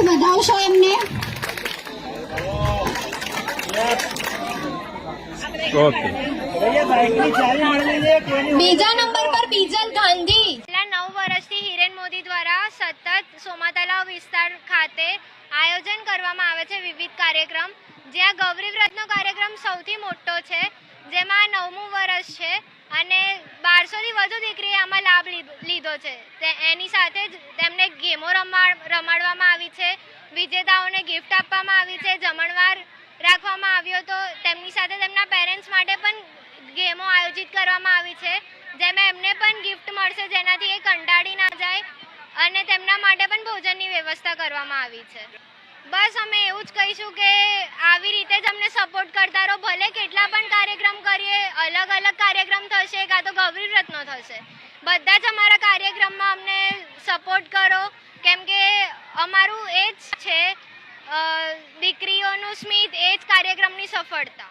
પ્રેમથી વધાવશો એમને? બીજા નંબર પર બીજલ ગાંધી. છેલ્લા નવ વર્ષથી હિરેન મોદી દ્વારા સતત સોમાતલાવ વિસ્તાર ખાતે આયોજન કરવામાં આવે છે વિવિધ કાર્યક્રમ. જ્યાં ગૌરી વ્રતનો કાર્યક્રમ સૌથી મોટો છે જેમાં નવમું વર્ષ છે અને બારસોથી વધુ દીકરીએ આમાં લાભ લીધો છે. એની સાથે જ તેમને ગેમો રમાડ રમાડવામાં વિજેતાઓને ગિફ્ટ આપવામાં આવી છે, જમણવાર રાખવામાં આવ્યો તો તેમની સાથે તેમના પેરેન્ટ્સ માટે પણ ગેમો આયોજિત કરવામાં આવી છે, જેમાં એમને પણ ગિફ્ટ મળશે, જેનાથી એ કંટાળી ના જાય અને તેમના માટે પણ ભોજનની વ્યવસ્થા કરવામાં આવી છે. બસ અમે એવું જ કહીશું કે આવી રીતે જ અમને સપોર્ટ કરતા રહો. ભલે કેટલા પણ કાર્યક્રમ કરીએ, અલગ અલગ કાર્યક્રમ થશે, કાં તો ગૌરી રત્નો થશે. બધા જ અમારા કાર્યક્રમમાં અમને સપોર્ટ કરો. કેમ કે અમારું એ જ છે દીકરીઓનું સ્મિત એ જ કાર્યક્રમની સફળતા.